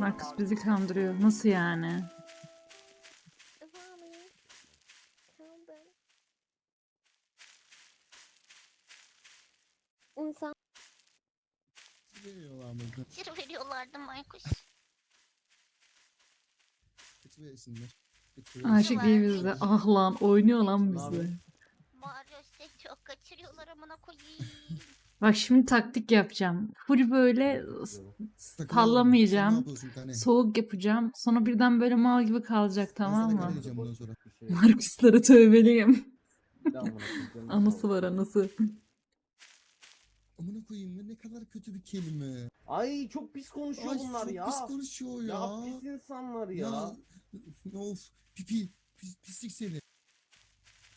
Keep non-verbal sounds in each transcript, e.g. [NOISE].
Marcus bizi kandırıyor. Nasıl yani? İnsan Veriyorlar mıydı? Sır veriyorlardı Markus. Versinler. Kötü Aşık değil bizde. Ah lan oynuyor lan bizi. Bağırıyor ses çok kaçırıyorlar amına koyayım. Bak şimdi taktik yapacağım. Full böyle s- Ne sallamayacağım. yapıyorsun tane? Soğuk yapacağım. Sonra birden böyle mal gibi kalacak Ben tamam sana mı? kare diyeceğim bundan sonra. Şey. Tövbeliyim. Ol. [LAUGHS] var anısı. Amına koyayım ne- ne kadar kötü bir kelime. Ay çok pis konuşuyor Ay bunlar çok ya. pis konuşuyor ya. Ya pis insanlar ya. Ya. Of pipi. Pis, pislik seni.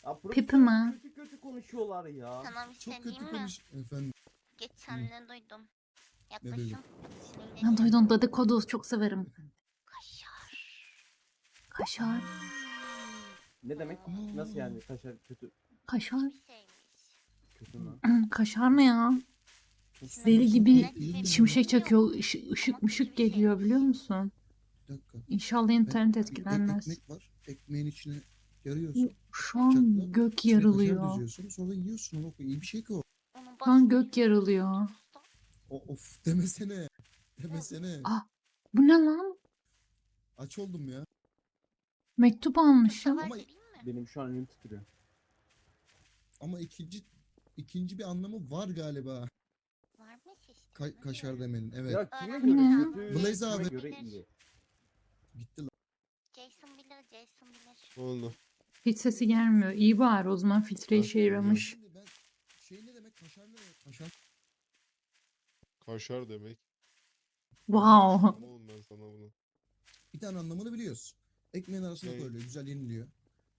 Ya Pipi mi? Kötü kötü konuşuyorlar ya. Sana bir Çok şey kötü diyeyim mi? konuş. Efendim. Geçen ne duydum? Duydun? Yaklaşım. Ben duydum dedikodu çok severim. Kaşar. Kaşar. Ne demek? Nasıl yani? Kaşar kötü Kaşar. Kötü mü? [CLEARS THROAT] Kaşar ne ya? Deli gibi? Şimşek çakıyor, ışık, ışık mışık geliyor biliyor musun? Bir dakika. İnşallah internet etkilenmez. Ekmek var. Ekmeğin içine yarıyorsun. Şu an gök içine kaşar yarılıyor. diziyorsun, Sonra yiyorsun. Ama iyi bir şey ki o. Şu an gök yarılıyor. O of [LAUGHS] demesene. Demesene. Ah. Bu ne lan? Aç oldum ya. Mektup almışım. Ama-? Benim şu an elim titriyor. Ama ikinci ikinci bir anlamı var galiba. Var mı ses? Ka- kaşar demenin. Evet. Ya kime göre Ne? kötü? Blaze kime abi. göre iyi. Gitti lan. Jason bilir, Jason bilir. Ne oldu? Hiç sesi gelmiyor. İyi bari o zaman filtre işe yaramış. Şimdi ben şey ne demek? Kaşar ne demek? Kaşar. Kaşar demek. Wow. Tamam [LAUGHS] oğlum ben sana bunu. Bir tane anlamını biliyoruz. Ekmeğin arasına Ne? koyuluyor. Güzel yeniliyor.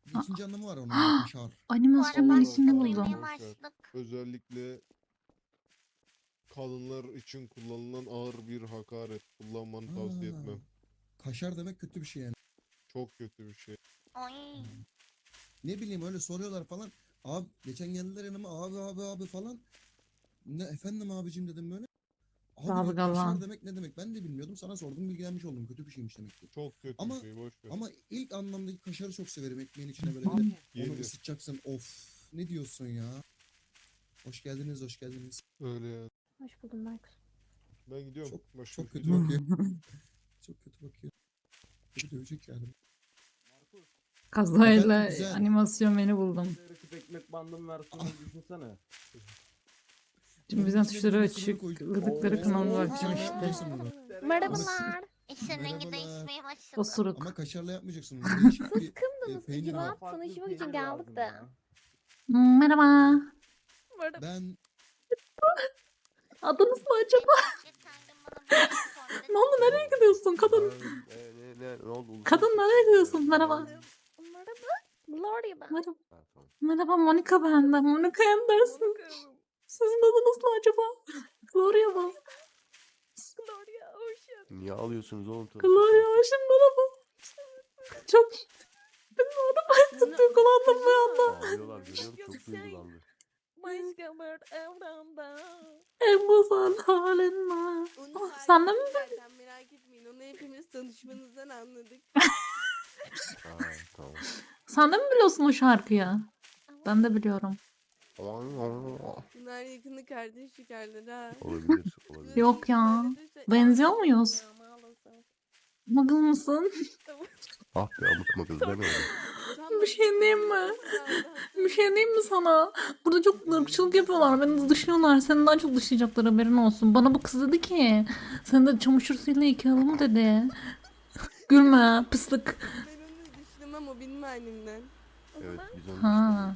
Bir Aa. ikinci anlamı var onun. [GASPS] Kaşar. Animasyonun ismini Allah buldum. Özellikle kadınlar için kullanılan ağır bir hakaret. Kullanmanı tavsiye Aa. etmem. Kaşar demek kötü bir şey yani. Çok kötü bir şey. Ay. Ne bileyim öyle soruyorlar falan. Abi geçen geldiler yanıma abi abi abi falan. Ne efendim abicim dedim böyle. Abi Sağ ol, diyor, Galvan. kaşar demek ne demek ben de bilmiyordum. Sana sordum bilgilenmiş oldum. Kötü bir şeymiş demek ki. Çok kötü Ama- bir şey. Boş ver. Ama ilk anlamdaki kaşarı çok severim. Ekmeğin içine böyle bir de onu Yenir. ısıtacaksın. Of ne diyorsun ya. Hoş geldiniz hoş geldiniz. Öyle yani. hoş buldum Marcus. Ben gidiyorum. Çok- Başka Çok bir kötü şey yok. bakıyor. [LAUGHS] çok kötü bakıyor. Kötü dövecek yani. Kazayla Efendim, güzel. animasyon beni buldum. Ekmek bandım versiyonu düşünsene. Gıdıkları Oo. kanalı Aa. açacağım Aa. işte. Merhabalar. İşin rengi değişmeye başladı. Osuruk. Ama kaşarla yapmayacaksın bunu. Değişik bir Kımdınız e, peynir gibi var. Tanışmak için geldik de. ya. Merhaba. Ben Adınız ne acaba? Ne oldu nereye gidiyorsun kadın? Ne, ne, ne, ne oldu? Kadın nereye gidiyorsun? Merhaba. Merhaba. Gloria ben. Merhaba. Merhaba Monica benden. Monica Anderson. Sizin adınız ne acaba? Gloria mı? Gloria Ocean. Niye alıyorsunuz oğlum? Gloria hoşum merhaba. Çok benim [LAUGHS] çok duygulandım bir anda. Ağlıyorlar görüyorum çok duygulandı. Başka bir evrende. En güzel halin var. Oh, fark sen de mi zaten merak etmeyin. Onu hepimiz tanışmanızdan anladık. Ha, tamam. Sen de mi biliyorsun o şarkıyı? Ben de biliyorum. Bunlar yakını kardeş çıkarlar ha. olabilir [LAUGHS] olabilir. Yok ya. Benziyor muyuz? Muggle mısın? [LAUGHS] Ah be amık mıkız deme öyle. Bir şey diyeyim mi? Bir şey diyeyim mi sana? Burada çok ırkçılık yapıyorlar. Beni dışlıyorlar. Seni daha çok dışlayacaklar haberin olsun. Bana bu kız dedi ki sen de çamaşır suyuyla yıkayalım dedi. Gülme pislik. Ben onu düşündüm o benim halimden. Evet biz onu Ha.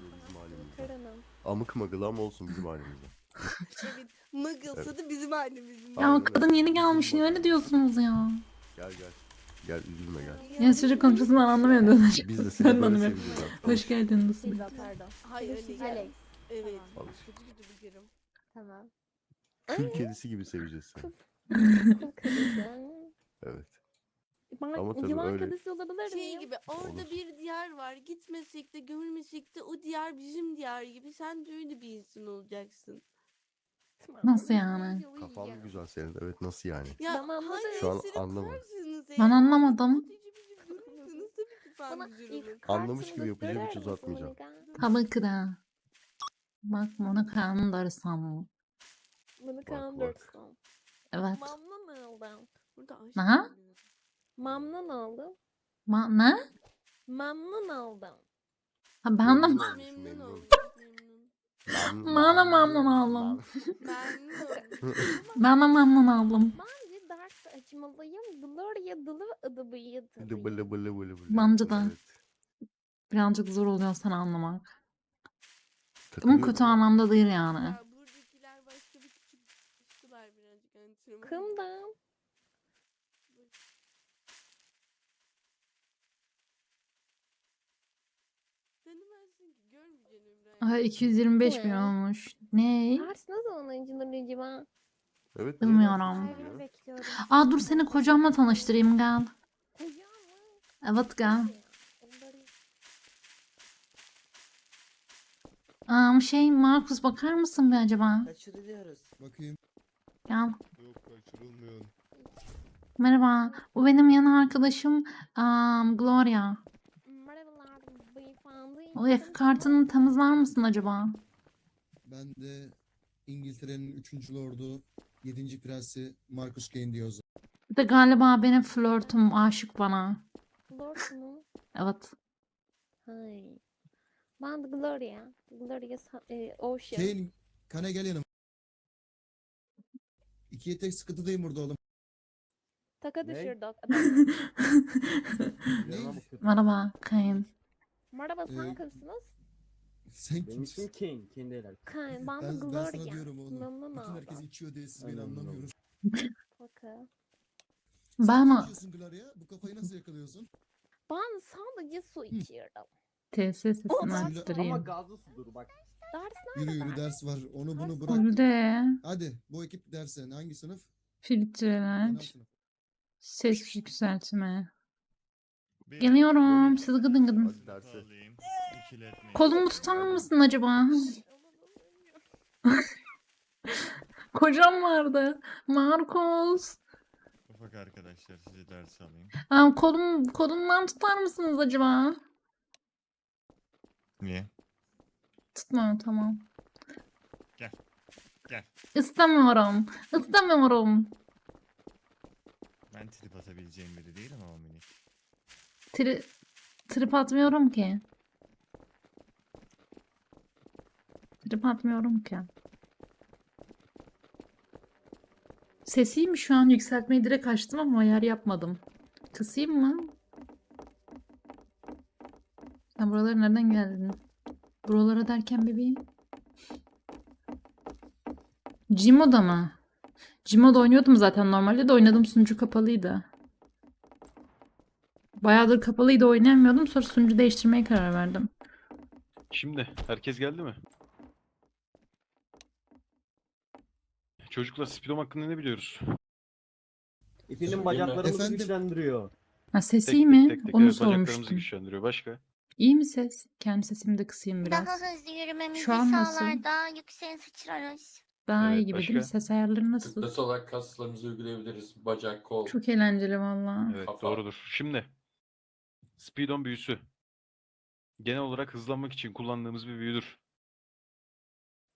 işte bizim. Amık mıgıl ama olsun bizim halimizden. [LAUGHS] Evet. Muggle'sa da bizim halimizden. Ya Aynen kadın öyle. yeni gelmiş. Niye öyle diyorsunuz ya? Gel gel. Gel üzülme gel. Ya çocuk konuşmasından anlamıyorum. Biz de seni böyle anlamıyorum. seveceğiz artık. Hoş geldin nasıl? Silva pardon. Hayır öyle değil. Alex. Evet. Tamam. Alış. Kötü kötü bakarım. Tamam. Kül kedisi gibi seveceğiz seni. Kadısı. Evet. Ben Ama tabii yılan öyle- kadısı olabilir Şey miyim? gibi orada Olur. bir diyar var. Gitmesek de görmesek de o diyar bizim diyar gibi. Sen de öyle bir insan olacaksın. Nasıl yani? Kafan mı güzel senin? Evet nasıl yani? Ya anladım. hangi Şu an eseri anlamadım. kurarsınız Ben eğer anlamadım. tabii ki güzel ilk olur. Anlamış gibi yapacağım, hiç gösterir misin uzatmayacağım. Monika? Tabii ki de. Bak bunu kandırsam. Bunu bak. kandırsın. Evet. Memnun oldum. Burada aşk Aha. oluyor. Memnun oldum. Ma ne? Memnun oldum. Ha ben de Memnun Memnun [LAUGHS] oldum. Memnun. Ben- ben- memnun oldum. Memnun oldum. Ben de memnun oldum. Bence ders açmalıyım. Gloria Dılı adabıydı. ben- Lıbı lıbı lıbı lıbı. Bence de. Evet. Birazcık zor oluyor sana anlamak. Ama kötü ya. anlamda değil yani. Ya buradakiler başka bir küçük kuşkular birazcık antrenman. Kımdan. Ay 225 bin Ne? olmuş. Ne? Ders ne zaman açılır acaba? Evet. Bilmiyorum. niye Ay, ya? bekliyorum. Aa dur seni kocamla tanıştırayım gel. Kocam mı? Evet gel. Onları- Aa, şey Markus bakar mısın bir acaba? Kaçırılıyoruz. Bakayım. Gel. Yok kaçırılmıyor. Merhaba. Bu benim yan arkadaşım um, Gloria. O yakı kartını temizler misin acaba? Ben de İngiltere'nin 3. Lordu 7. Prensi Marcus Kane diyoruz. Bir de galiba benim flörtüm aşık bana. Flört mu? Evet. Hay. Ben de Gloria. Gloria Sa- e, Ocean. Kane, Kane gel yanıma. İkiye tek sıkıntıdayım burada oğlum. Taka Ne? düşürdük. [LAUGHS] Yanıma. Merhaba Kane. Merhaba sen Ee, kimsiniz? Sen Benim ismim kimsin? Kane. Değil artık. Kane. Ben, Ben, de ben Gloria. sana diyorum oğlum. Memnun Bütün herkes oldum. içiyor diye siz beni Aynen, anlamıyorsunuz. Taka. Sen Ben ne içiyorsun Gloria? Bu kafayı nasıl yakalıyorsun? Ben sadece su içiyorum. TS sesini ben- Ama açtırayım. gazlı sudur bak. Ders Yürü nerede yürü ders? ders var. Onu bunu bırak. Burada Hadi bu ekip derse hangi sınıf? filtreler, sınıf. ses yükseltme. Geliyorum. Siz gıdın gıdın. Derse. Kolumu tutar mısın acaba? [LAUGHS] Kocam vardı. Marcos. Ufak arkadaşlar size ders alayım. Aa, kolum, kolumdan tutar mısınız acaba? Niye? Tutma tamam. Gel. Gel. İstemiyorum. İstemiyorum. Ben trip atabileceğim biri değilim ama minik. Tri trip atmıyorum ki. Trip atmıyorum ki. Sesiyim şu an yükseltmeyi direkt açtım ama ayar yapmadım. Kısayım mı? Sen buralara nereden geldin? Buralara derken bebeğim. Cimo'da mı? Cimo'da oynuyordum zaten normalde de oynadım sunucu kapalıydı. Bayağıdır kapalıydı oynayamıyordum. Sonra sunucu değiştirmeye karar verdim. Şimdi herkes geldi mi? Çocuklar Speedom hakkında ne biliyoruz? İpinin bacaklarımızı Efendim? güçlendiriyor. Ha sesi iyi mi? tek tek Onu evet, bacaklarımızı sormuştum. güçlendiriyor. Başka? İyi mi ses? Kendi sesimi de kısayım biraz. Daha hızlı yürümemizi Şu an nasıl? sağlar, daha yükseğe sıçrarız. Daha iyi Evet, gibi değil mi? başka? Ses ayarları nasıl? Fitness olarak kaslarımızı uygulayabiliriz. Bacak, kol. Çok eğlenceli valla. Evet Kafa. doğrudur. Şimdi Speedon büyüsü. Genel olarak hızlanmak için kullandığımız bir büyüdür.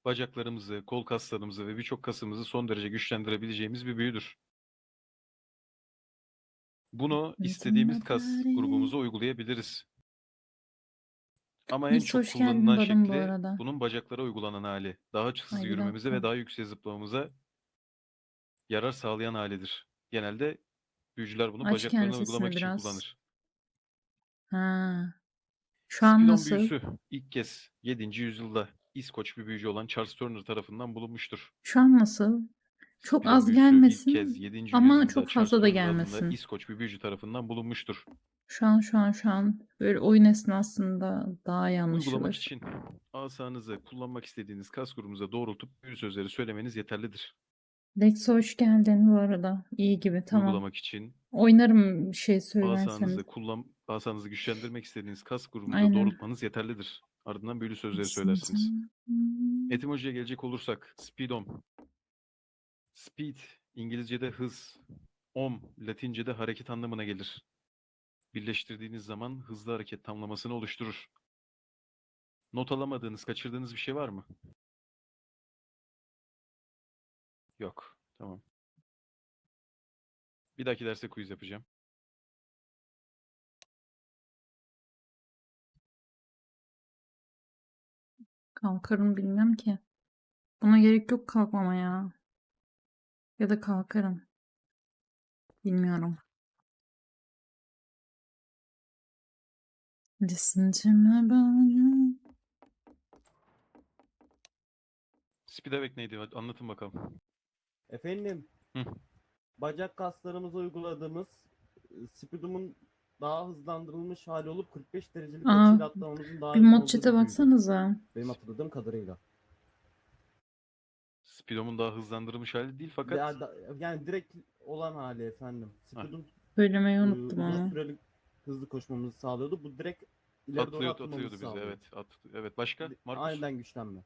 Bacaklarımızı, kol kaslarımızı ve birçok kasımızı son derece güçlendirebileceğimiz bir büyüdür. Bunu istediğimiz kas grubumuza uygulayabiliriz. Ama en Hiç çok hoş geldin kullanılan Baran bu şekli arada. bunun bacaklara uygulanan hali. Daha hızlı Ay, bir yürümemize ve dakika. daha yükseğe zıplamamıza yarar sağlayan halidir. Genelde büyücüler bunu Aç bacaklarına kendi sesini uygulamak için biraz. kullanır. Ha. Şu an Speedon nasıl? büyüsü ilk kez 7. yüzyılda İskoç bir büyücü olan Charles Turner tarafından bulunmuştur. Şu an nasıl? Çok Speedon az büyüsü gelmesin ilk kez 7. ama yüzyılda çok Charles fazla da Turner adında gelmesin. İskoç bir büyücü tarafından bulunmuştur. Şu an şu an şu an böyle oyun esnasında daha iyi Uygulamak anlaşılır. için asanızı kullanmak istediğiniz kas grubumuza doğrultup büyü sözleri söylemeniz yeterlidir. Lex hoş geldin bu arada. İyi gibi tamam. Uygulamak için Oynarım bir şey söylerseniz. asanızı kullan asanızı güçlendirmek istediğiniz kas grubumuza Aynen. doğrultmanız yeterlidir. Ardından büyülü sözleri söylersiniz. Etimolojiye gelecek olursak Speedom Speed İngilizce'de hız. Om Latince'de hareket anlamına gelir. Birleştirdiğiniz zaman hızlı hareket tamlamasını oluşturur. Not alamadığınız, kaçırdığınız bir şey var mı? Yok. Tamam. Bir dahaki derste quiz yapacağım. Kalkarım bilmem ki. Buna gerek yok kalkmama ya. Ya da kalkarım. Bilmiyorum. Listen to my body. Speedback neydi? Anlatın bakalım. Efendim. Hı. Bacak kaslarımıza uyguladığımız e, Speedum'un daha hızlandırılmış hali olup 45 derecelik Aa, açıyla atlamamızın daha Bir iyi mod olduğu chat'e büyüdür. baksanıza. Benim hatırladığım kadarıyla. Speedom'un daha hızlandırılmış hali değil fakat Ya da- yani direkt olan hali efendim. Speedum Söylemeyi e, unuttum uzun ama. süreli hızlı koşmamızı sağlıyordu. Bu direkt ileri doğru atlıyordu, atlamamızı atıyordu bizi. sağlıyor. Evet, at, evet. Başka? Markus? Aniden güçlenme.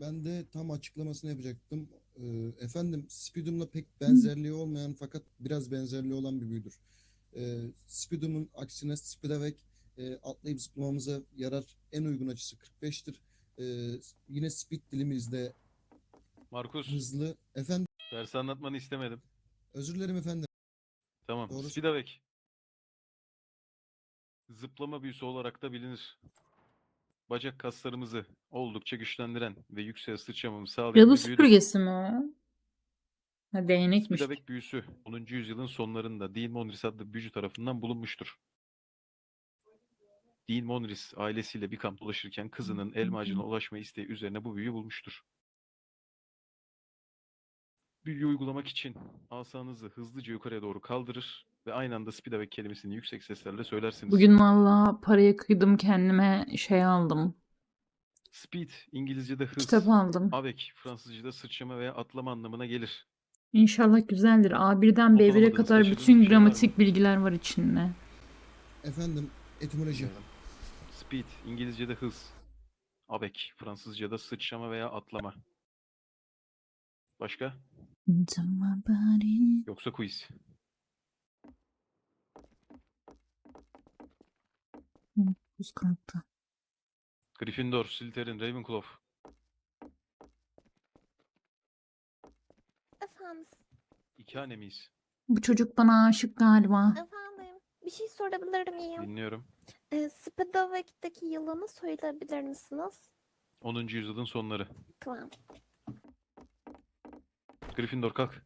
Ben de tam açıklamasını yapacaktım. Ee, efendim Speedum'la pek benzerliği olmayan fakat biraz benzerliği olan bir büyüdür. Ee, Speedum'un aksine Speedawake e, atlayıp zıplamamıza yarar. En uygun açısı 45'tir. Ee, yine Speed dilimizde Markus, hızlı. Efendim dersi anlatmanı istemedim. özür dilerim efendim. Tamam. Doğru. Speedback. Zıplama büyüsü olarak da bilinir. Bacak kaslarımızı oldukça güçlendiren ve yükseğe sıçramamızı sağlayan Yalı bir büyüdür. süpürgesi mi o? Ha değnekmiş. Speedback büyüsü 10. yüzyılın sonlarında Dean Monris adlı büyücü tarafından bulunmuştur. Dean Monris ailesiyle bir kamp dolaşırken kızının elma ağacına ulaşma isteği üzerine bu büyüyü bulmuştur. Büyüyü uygulamak için asanızı hızlıca yukarıya doğru kaldırır ve aynı anda Speedback kelimesini yüksek seslerle söylersiniz. Bugün valla paraya kıydım kendime şey aldım. Speed İngilizce'de hız. Kitap aldım. Avec Fransızca'da sıçrama veya atlama anlamına gelir. İnşallah güzeldir. A1'den Not B1'e alamadığınız, kadar bütün gramatik bilgiler var içinde. Efendim etimoloji. Speed İngilizce'de hız. Avec Fransızca'da sıçrama veya atlama. Başka? Into my body. Yoksa quiz. Buz kalktı. Gryffindor, Slytherin, Ravenclaw. Efendim, İki hane miyiz? Bu çocuk bana aşık galiba. efendim. Bir şey sorabilir miyim? Dinliyorum. Ee, Speedaway'deki yılını söyleyebilir misiniz? 10. yüzyılın sonları. Tamam. Gryffindor kalk.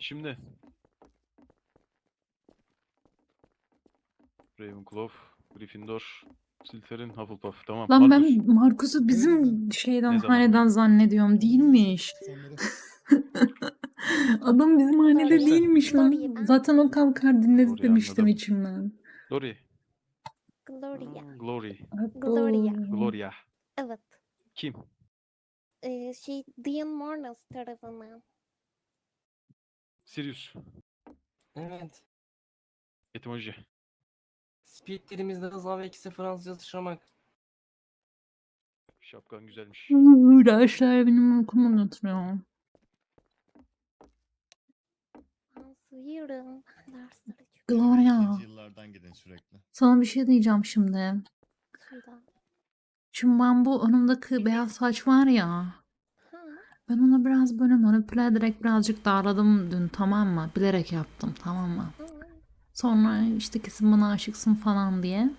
Şimdi. Ravenclaw, Gryffindor, Slytherin, Hufflepuff. Tamam. Lan ben Markus'u bizim şeyden Ne zaman? haneden zannediyorum. Değilmiş. [LAUGHS] Adam bizim hanede Doğru. değilmiş lan. Zaten o kalkar dinledi Doğruyu demiştim anladım. içimden. Glory. Gloria. Glory. Gloria. Gloria. Evet. Kim? Ee, şey, Dean Morris tarafından. Sirius. Evet. Etimoloji. Speed dilimizde hızla ve ikisi Fransızca sıçramak. Şapkan güzelmiş. Dersler benim uykumu götürüyor. Hazırım. Derslere çok Gloria. Yıllardan gidin sürekli. Sana bir şey diyeceğim şimdi. Söyle. Şimdi ben bu önümdeki beyaz saç var ya. Ha, Ben onu biraz böyle manipüle ederek birazcık darladım dün tamam mı? Bilerek yaptım tamam mı? hı. Sonra işte kesin bana aşıksın falan diye.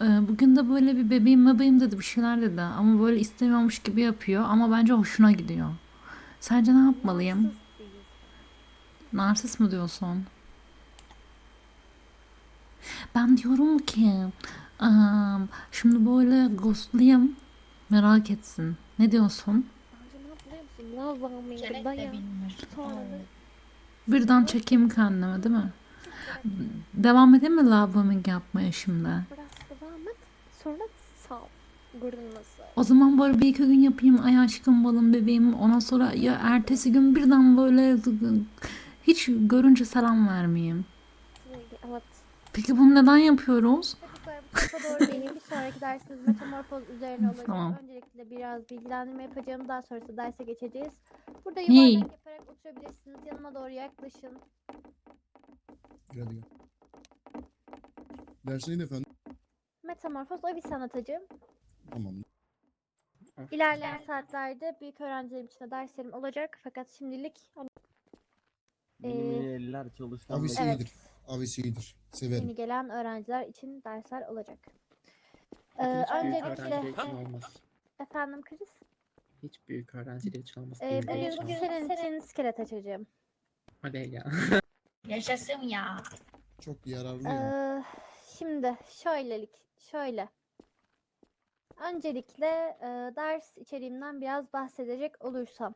Ee, Bugün de böyle bir bebeğim bebeğim dedi bir şeyler dedi. Ama böyle istemiyormuş gibi yapıyor. Ama bence hoşuna gidiyor. Sence ne yapmalıyım? Narsist mi diyorsun? Ben diyorum ki am, şimdi böyle ghostlayayım merak etsin. Ne diyorsun? Birden çekeyim kendime değil mi? Devam edeyim mi love bombing yapmaya şimdi? biraz devam et. Sonra sal. Görünmesi. O zaman böyle bir iki gün yapayım ay aşkım balım bebeğim ondan sonra ya ertesi gün birden böyle hiç görünce selam vermeyeyim. Evet. Peki bunu neden yapıyoruz? Doğru benim bir sonraki dersimiz metamorfoz üzerine olacak. Tamam. Öncelikle biraz bilgilendirme yapacağım. Daha sonrası derse geçeceğiz. Burada yuvarlak yaparak oturabilirsiniz. Yanıma doğru yaklaşın. Gel hadi gel. Dersine efendim. Metamorfoz Avis anlatacağım. Tamam. İlerleyen saatlerde büyük öğrencilerim için de derslerim olacak. Fakat şimdilik Benim Ee, eller çalışkan. Avisi ve- Evet. iyidir. Avisi iyidir. Severim. yeni gelen öğrenciler için dersler olacak. Ee, Hiç büyük öncelikle için olmaz. efendim Kriz. Hiç büyük öğrenciler için olmaz. Ee, büyükler bugün için olmaz. senin için iskelet açacağım. Hadi ya. [LAUGHS] Yaşasın ya. Çok yararlı ya. Ee, şimdi şöylelik, şöyle. Öncelikle e, ders içeriğimden biraz bahsedecek olursam.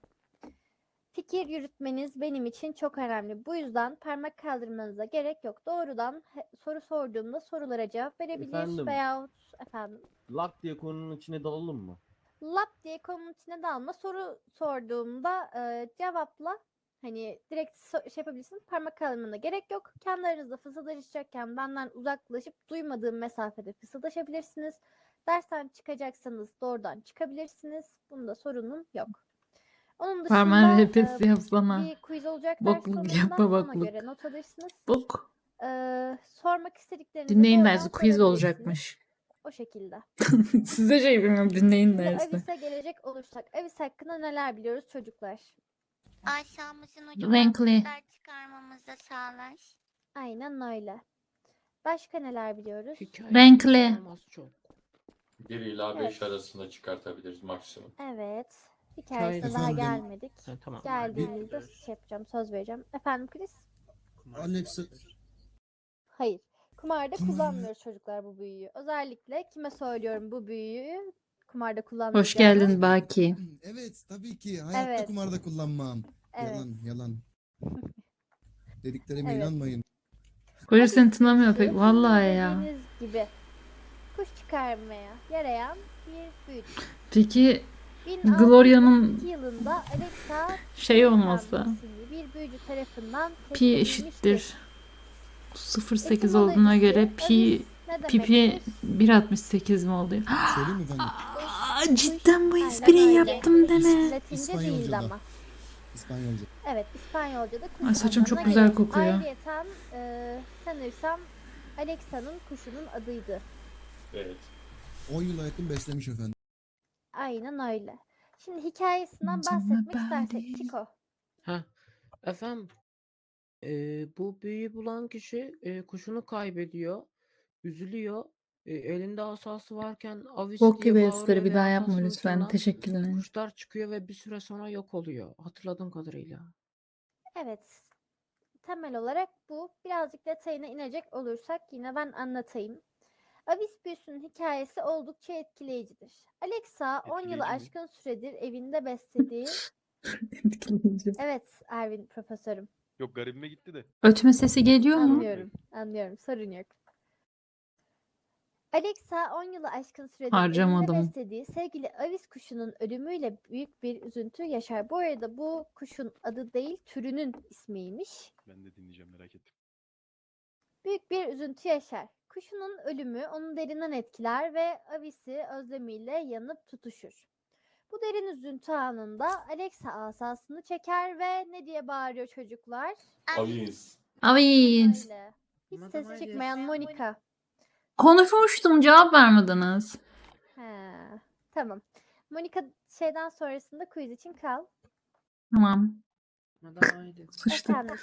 Fikir yürütmeniz benim için çok önemli. Bu yüzden parmak kaldırmanıza gerek yok. Doğrudan he- soru sorduğumda sorulara cevap verebilir Efendim? veyahut efendim Lak diye konunun içine dalalım mı? lap diye konunun içine dalma. Soru sorduğumda e, cevapla hani direkt so- şey yapabilirsin. Parmak kaldırmana gerek yok. Kendi aranızda fısıldaşacakken benden uzaklaşıp duymadığım mesafede fısıldaşabilirsiniz. Dersten çıkacaksanız doğrudan çıkabilirsiniz. Bunda sorunum yok. Onun dışında Parmağın e, repesi yapsana. bir quiz olacak ders Baklılık sonunda. yapma, Ona göre not alırsınız. Bok. Ee, sormak istediklerinizi Dinleyin doğrudan dersi quiz sorabilirsiniz. olacakmış. O şekilde. [LAUGHS] Size şey bilmiyorum dinleyin Şimdi dersi. Avis'e gelecek olursak. Avis hakkında neler biliyoruz çocuklar? Aşağımızın ucu Renkli. ders çıkarmamızda sağlar. Aynen öyle. Başka neler biliyoruz? Renkli. Olmaz çok. 1 ila 5 Evet. arasında çıkartabiliriz maksimum. Evet. Hikayesine daha Efendim? gelmedik. Ha, tamam. Geldiğimizde şey yapacağım, söz vereceğim. Efendim Chris? Alexa Hayır. Kumarda Kumar mı? kullanmıyoruz çocuklar bu büyüyü. Özellikle kime söylüyorum bu büyüyü kumarda kullanmayacağımı. Hoş geldin Baki. Evet tabii ki. Hayatta Evet. kumarda kullanmam. Evet. Yalan [LAUGHS] yalan. Dediklerime Evet. inanmayın. Hoca seni tınlamıyor pek. Vallahi ya. dediğiniz gibi kuş çıkarmaya yarayan bir büyü. Peki 1642 Gloria'nın yılında Alexa şey olmasa. İsimli bir büyücü tarafından Pi keşfedilmiştir. eşittir. 0.8 Etimolojisi, olduğuna göre pi ne pipi demektir? 1.68 mi oluyor? Söyleyeyim mi efendim? [GASPS] Aa, cidden bu espriyi yaptım deme. Latince İspanyolca'da. değildi ama. İspanyolca. Evet İspanyolca'da kuş Ay, saçım çok anlamına güzel gelir. kokuyor. Ayrıyeten e, sanırsam Alexa'nın kuşunun adıydı. Evet. 10 yıla yakın beslemiş efendim. Aynen öyle. Şimdi hikayesinden bahsetmek istersek. Chico. Ha. Efendim. eee, bu büyüyü bulan kişi eee, kuşunu kaybediyor. Üzülüyor. Eee, elinde asası varken avis Bok diye gibi bağırıyor espri bir ve daha yapma asasının lütfen. ucundan Teşekkürler. Kuşlar çıkıyor ve bir süre sonra yok oluyor. Hatırladığım kadarıyla. Evet. Temel olarak bu. Birazcık detayına inecek olursak yine ben anlatayım. Avis büyüsünün hikayesi oldukça etkileyicidir. Alexa 10 yılı Etkileyici mi? aşkın süredir evinde beslediği... [LAUGHS] Etkileyici. Evet Ervin profesörüm. Yok garibime gitti de. Ötme sesi geliyor mu? Anlıyorum. Anlıyorum. Sorun yok. Alexa 10 yılı aşkın süredir evinde Harcamadım. beslediği sevgili avis kuşunun ölümüyle büyük bir üzüntü yaşar. Bu arada bu kuşun adı değil türünün ismiymiş. Ben de dinleyeceğim merak ettim. Büyük bir üzüntü yaşar. Kuşunun ölümü onu derinden etkiler ve avisi özlemiyle yanıp tutuşur. Bu derin üzüntü anında Alexa asasını çeker ve ne diye bağırıyor çocuklar? Aviz. Aviz. Öyle. Hiç Madam sesi Alice. çıkmayan Monica. Konuşmuştum cevap vermediniz. He, tamam. Monica şeyden sonrasında quiz için kal. Tamam. Madem öyle. Sıçtık. Efendim?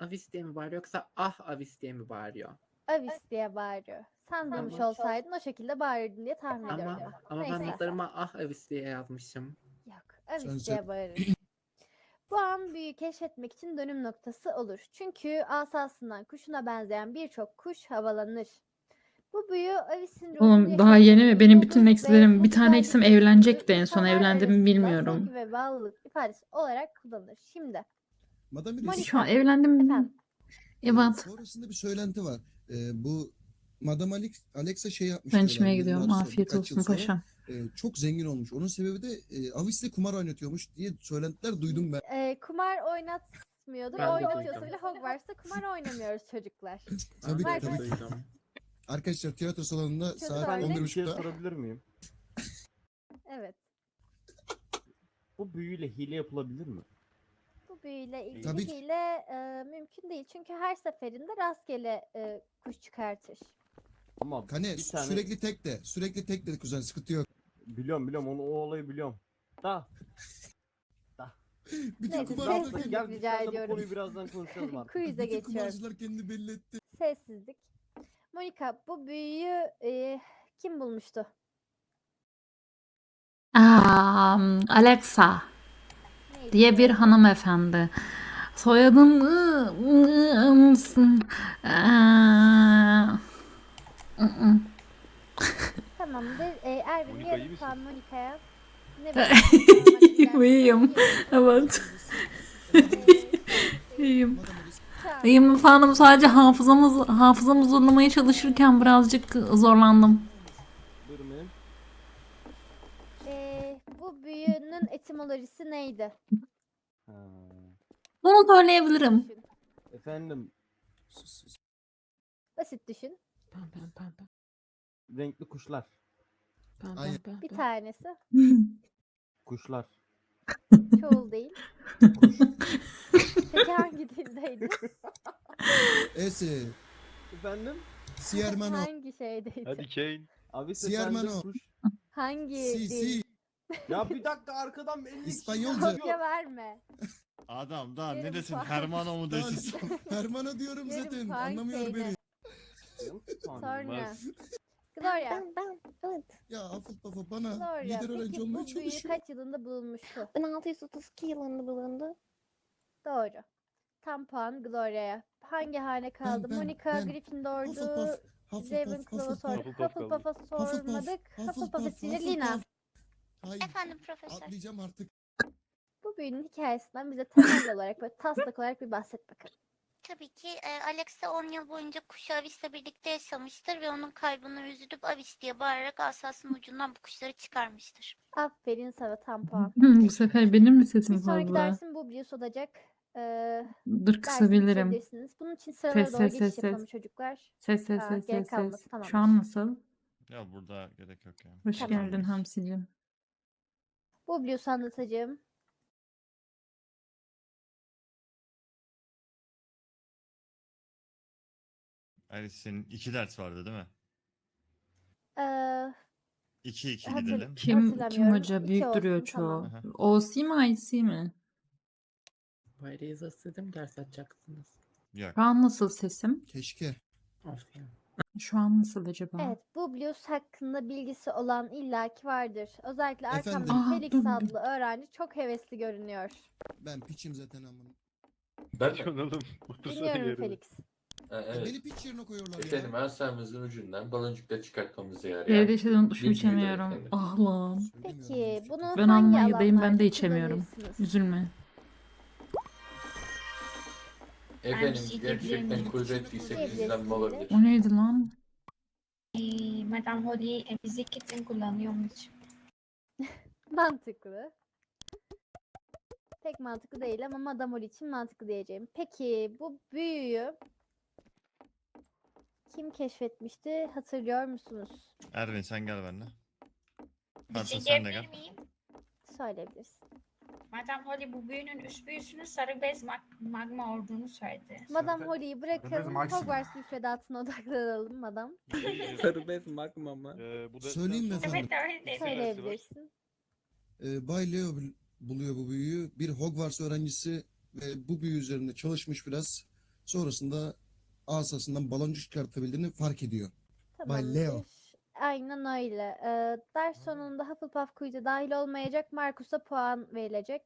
Avis diye mi bağırıyor yoksa ah avis diye mi bağırıyor? Avis diye bağırıyor. Sen duymuş olsaydın o şekilde bağırırdın diye tahmin ediyorum. Ama ama. ben Neyse. notlarıma ah avis diye yazmışım. Yok, Avis Sen diye bağırır. Bu an büyü keşfetmek için dönüm noktası olur. Çünkü asasından kuşuna benzeyen birçok kuş havalanır. Bu büyü Avis'in ruhunu Oğlum daha yeni mi? Benim bütün eksilerim bir tane eksim yaşatır. evlenecekti en son. İnsanlar Evlendi mi arasında bilmiyorum. Ve bağlılık ifadesi olarak kullanılır. Şimdi Madam. Iris, Şu an evlendim efendim Evet. sonrasında bir söylenti var. E, bu Madam Alex, Alexa şey yapmış Ben diyorlar, içmeye gidiyorum. yıllar sonra, Afiyet birkaç yıl olsun sonra, paşam. e, çok zengin olmuş. Onun sebebi de e, Avis'le kumar oynatıyormuş diye söylentiler duydum ben. e, kumar oynatmıyordur. Ben de Oynatıyorsa duydum. bile Hogwarts'ta kumar oynamıyoruz çocuklar. [LAUGHS] Tabii ki Var tabii ki. Arkadaşlar tiyatro salonunda Çok saat öyle. Bir şey 11.30'da sorabilir miyim? [LAUGHS] Evet. Bu büyüyle hile yapılabilir mi? Bu büyüyle ilgili Tabii ki. hile e, mümkün değil. Çünkü her seferinde rastgele e, kuş çıkartır. Ama Kane bir tane sürekli tek de. Sürekli tek de kuzen sıkıntı yok. biliyorum biliyorum onu o olayı biliyorum. Da [LAUGHS] Bütün Neyse, kumarcılar sessizlik kendi, gel rica bu ediyorum. konuyu birazdan konuşalım [LAUGHS] artık. Quiz'e bütün geçiyorum. kumarcılar kendini belli etti. Sessizlik. Monika bu büyüyü e, kim bulmuştu? Aa, Alexa Neydi diye bir hanımefendi. Soyadım ı- ı- mısın? Aa, ı- ı. Tamamdır. E, Ervin Monika, iyi yarım misin? puan Monika'ya. Ne [LAUGHS] İyiyim, [LAUGHS] iyiyim. Evet. İyiyim. İyiyim efendim sadece hafızamız hafızamı zorlamaya çalışırken birazcık zorlandım. Buyurun benim. E, bu büyünün etimolojisi neydi? Ha. Bunu söyleyebilirim. Düşün. Efendim Sus, sus. Basit düşün. Pam pam pam pam. renkli kuşlar. Pam pam Aynen. pam Bir pam. tanesi. [LAUGHS] Kuşlar. Çoğul değil. Peki hangi dildeydi? Ese. Efendim? Siermano. hangi şeydeydi? Hadi Kane. Abi seslendir kuş. Hangi Si dil? si. Ya bir dakika arkadan 50 kişi İspanyolca. Kopya verme. Adam daha ne desin. Hermano mu desin? Hermano diyorum zaten. Anlamıyor beni. Sonra. Gloria. Ben, ben, evet. Ya Hufflepuff'a bana Gloria. lider öğrenci Peki olmaya bu büyü çalışıyor. kaç yılında bulunmuştu? 1632 yılında bulundu. Doğru. Tam puan Gloria'ya. Hangi hane kaldı? ben, Monica ben. Gryffindor'du. Hufflepuff. Hufflepuff. Ravenclaw'a Hufflepuff. sorduk. Hufflepuff kaldı. Hufflepuff'a Hufflepuff, sormadık. Hufflepuff Hufflepuff, ismiyle Lina. Hufflepuff. Ay Efendim profesör. atlayacağım artık. Bu büyünün hikayesinden bize temel olarak böyle taslak olarak bir bahset bakalım. Tabii ki e, Alex de 10 yıl boyunca kuşu Avis'le birlikte yaşamıştır ve onun kaybına üzülüp Avis diye bağırarak asasının ucundan bu kuşları çıkarmıştır. Aferin sana tam puan. Bu sefer benim mi Bir sesim sonraki fazla? dersin bu Blius olacak. Ee, Dur kısabilirim. Bunun için sıralara Ses, doğru ses, geçiş ses, yapalım çocuklar. Ses ses Ha, ses ses kalmadı, ses. tamamdır. Şu an nasıl? ya burada gerek yok yani. Hoş Tamam. geldin Hamsicim. Bu Blius anlatacağım. Ayrıca senin iki ders vardı değil mi? Ee, İki iki Hatır- gidelim. Kim kim Hatırlamıyorum. hoca? İki Büyük olsun, duruyor tamam. çoğu. OC mi IC mi? Bayrağı istedim ders açacaksınız. Yok. Şu an nasıl sesim? Keşke. Aferin. Şu an nasıl acaba? Evet, bu Blius hakkında bilgisi olan illaki vardır. Özellikle Efendim? arkamdaki Aa, Felix dur, adlı öğrenci çok hevesli görünüyor. Ben piçim zaten amına. Ben de. Canalım. Otursana Dinliyorum yerine. Felix. Ha, evet. Beni piç yerine koyuyorlar Efendim ya. ensemizin ucundan baloncukla çıkartmamızı yarayan. Evde yaşadığım tuşu bilgi midir içemiyorum. efendim? Ah lan. Peki bunu Ben hangi Almanya'dayım, ben de alanlarda içemiyorum. Üzülme. Efendim şey gerçekten diyebilirim. kuvvetliysek Diyebilirsin bizden de. olabilir. O neydi lan? Madame Holly fizik için kullanıyormuş. [LAUGHS] Mantıklı. Pek mantıklı değil ama Madame Oli için mantıklı diyeceğim. Peki bu büyüyü kim keşfetmişti hatırlıyor musunuz? Ervin sen gel benimle. Bir şey sen de diyebilir gel. miyim? Söyleyebilirsin. Madame Holly bu büyünün üst büyüsünün sarı bez mag- magma olduğunu söyledi. Madame Holly'yi bırakalım. Hogwarts müfredatına odaklanalım Madame. [LAUGHS] Sarı bez magma mı? Ee, bu dersten Söyleyeyim mi sonra- efendim? Evet öyle dedi. Söyleyebilirsin. Ee, Bay Leo bul- buluyor bu büyüyü. Bir Hogwarts öğrencisi ve bu büyü üzerinde çalışmış biraz. Sonrasında asasından baloncuk çıkartabildiğini fark ediyor. Bay Leo. Aynen öyle. Ee, ders sonunda Hufflepuff Quiz'e dahil olmayacak Markus'a puan verilecek.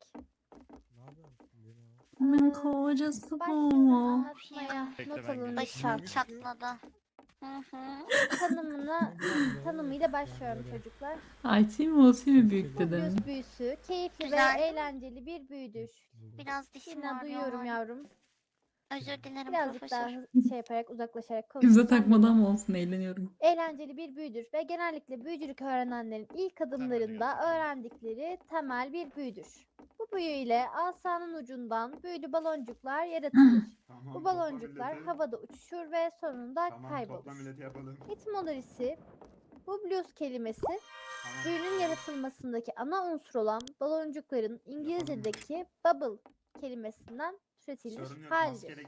Aa, kocası Başlıyorum bu? anlatmaya. Bekle, Not ben alın geleceğim. lütfen. Başım çatladı. Hı hı. Tanımına, tanımıyla başlıyorum çocuklar. IT mi OC mi büyük Bu dedin? Blius büyüsü keyifli Güzel. ve eğlenceli bir büyüdür. Biraz dişim Yine ağrıyor. duyuyorum yavrum. Özür dilerim Birazcık profesör. daha hız- şey yaparak uzaklaşarak [LAUGHS] Kimse konuşursam takmadan mı olsun eğleniyorum. eğlenceli bir büyüdür ve genellikle büyücülük öğrenenlerin ilk adımlarında öğrendikleri temel bir büyüdür. Bu büyü ile asanın ucundan büyülü baloncuklar yaratılır. [LAUGHS] Bu baloncuklar havada uçuşur ve sonunda kaybolur. Etimolojisi bu blues kelimesi büyünün yaratılmasındaki ana unsur olan baloncukların İngilizce'deki bubble kelimesinden türetilmiş haldir.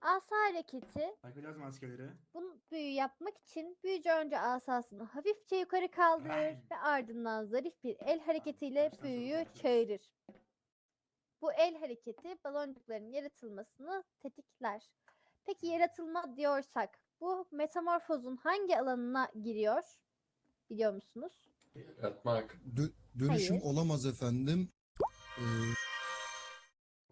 Asa hareketi Takacağız maskeleri. bu büyü yapmak için büyücü önce asasını hafifçe yukarı kaldırır ve ardından zarif bir el hareketiyle büyüyü çağırır. Bu el hareketi baloncukların yaratılmasını tetikler. Peki yaratılma diyorsak bu metamorfozun hangi alanına giriyor? Biliyor musunuz? Yatmak. Dö- dönüşüm Hayır. olamaz efendim. Ee,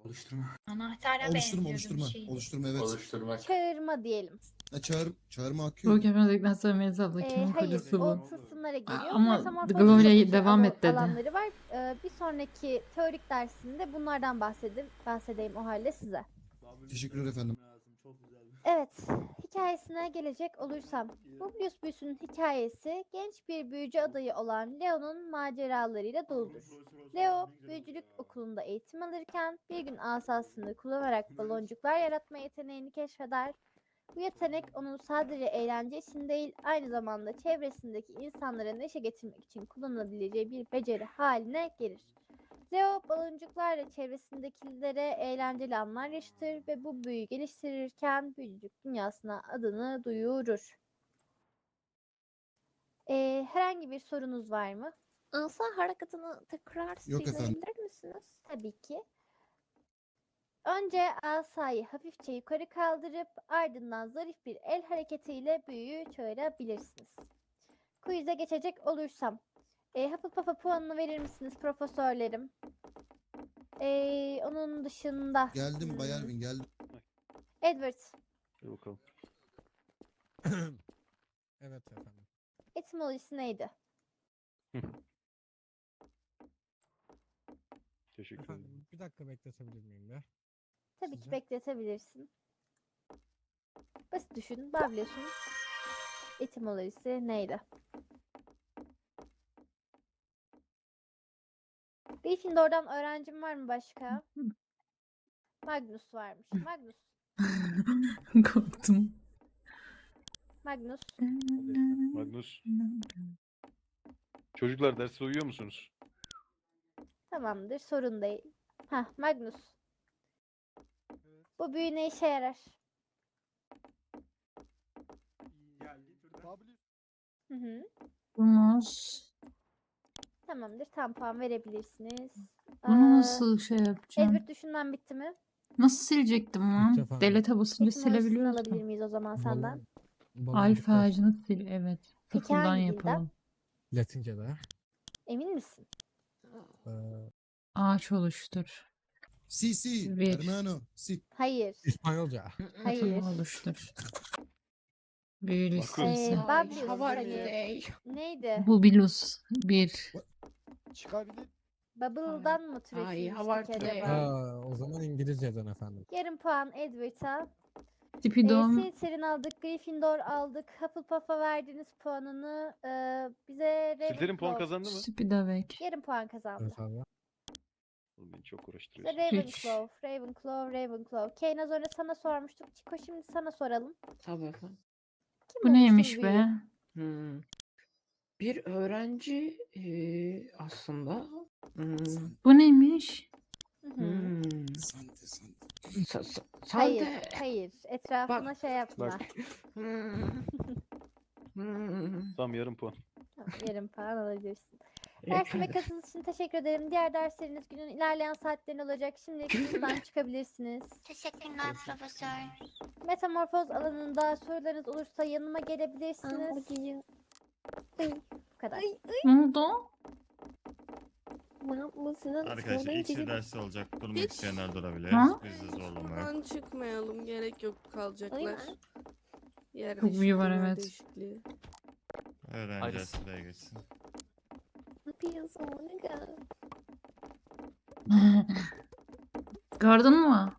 Oluşturma. Anahtara oluşturma oluşturma. Oluşturma evet. Oluşturmak. Çağırma diyelim. Ha, çağır, çağırma akıyor. Bu kefendikten sonra Melis abla Ee, kimin hayır, kocası o bu? tılsımlara geliyor. ama çok devam et dedi. Alanları var. Ee, bir sonraki teorik dersinde bunlardan bahsedeyim, bahsedeyim o halde size. Teşekkürler efendim. Evet, hikayesine gelecek olursam. Publius büyüsünün hikayesi genç bir büyücü adayı olan Leo'nun maceralarıyla doludur. Leo, büyücülük okulunda eğitim alırken bir gün asasını kullanarak baloncuklar yaratma yeteneğini keşfeder. Bu yetenek onun sadece eğlence için değil, aynı zamanda çevresindeki insanlara neşe getirmek için kullanılabileceği bir beceri haline gelir. Leo baloncuklarla çevresindekilere eğlenceli anlar yaşatır ve bu büyüyü geliştirirken büyücülük dünyasına adını duyurur. Ee, herhangi bir sorunuz var mı? Asa harekatını tekrar söyleyebilir misiniz? Tabii ki. Önce asayı hafifçe yukarı kaldırıp ardından zarif bir el hareketiyle büyüyü çağırabilirsiniz. Quiz'e geçecek olursam. E, Hufflepuff'a puanını verir misiniz profesörlerim? E, onun dışında... Geldim Bay hmm, Ervin geldim. Edward, Hadi bakalım. [COUGHS] Evet efendim. etimolojisi neydi? [LAUGHS] Teşekkür ederim. Efendim bir dakika bekletebilir miyim be? Tabii ki bekletebilirsin. Basit düşün. Bablios'un [COUGHS] etimolojisi neydi? Gryffindor'dan öğrencim var mı başka? Magnus varmış. Magnus. [LAUGHS] Korktum. Magnus. Magnus. Çocuklar derste uyuyor musunuz? Tamamdır. Sorun değil. Heh, Magnus. Bu büyü ne işe yarar? Hı hı. Bunu, Tamamdır. Tam puan verebilirsiniz. bunu Aa, nasıl şey yapacağım? Edward düşünmen bitti mi? Nasıl silecektim lan? Delete basınca Etimolojisini silebiliyorsun. alabilir miyiz o zaman senden? Alfa ağacını sil. Evet. Peki Sıfırdan hangi dilden? yapalım. Latince'de. Emin misin? Ee, Ağaç oluştur. Si si. Bir. Hermano. Si. Hayır. İspanyolca. Hayır. Oluştur. Büyülü Bakın. Ee, hani you today? neydi? Bu bilus. Bir. Çıkabilir. Bubble'dan mı Ay, türetmiştik acaba? O zaman İngilizceden efendim. Yarım puan Edward'a. Stipidom. Ee, Slytherin aldık, Gryffindor aldık. Hufflepuff'a verdiğiniz puanını e, bize Slytherin puan Ravenclaw- kazandı mı? Stupidavek. Yarım puan kazandı. Evet abi. Oğlum beni çok Bize uğraştırıyorsun. Ravenclaw, Ravenclaw, Ravenclaw. Kane az önce sana sormuştuk. Çiko şimdi sana soralım. Tabii efendim. Bu neymiş be? Hmm. Bir öğrenci eee, aslında hmm, Bu neymiş? Hı hı. hmm, Sante sante. sa- sa- Hayır, sande- hayır. Etrafına Bak, şey yapma. Bak. Hmm. Hmm. [LAUGHS] Tamam yarım puan. Tamam, yarım puan alabilirsin. Dersime Efendim. katıldığınız için teşekkür ederim. Diğer dersleriniz günün ilerleyen saatlerinde olacak. Şimdi [LAUGHS] sınıftan çıkabilirsiniz. Teşekkürler profesör. Metamorfoz alanında sorularınız olursa yanıma gelebilirsiniz. Bu kadar. Ne oldu? Arkadaşlar ilk dersi olacak. Durmak Hiç. isteyenler durabilir. Ha? Biz de zorlamayalım. Buradan çıkmayalım. Gerek yok kalacaklar. Yer Çok büyü var, evet. değişikliği. Öğrenci sıraya geçsin. [LAUGHS] Gördün mü?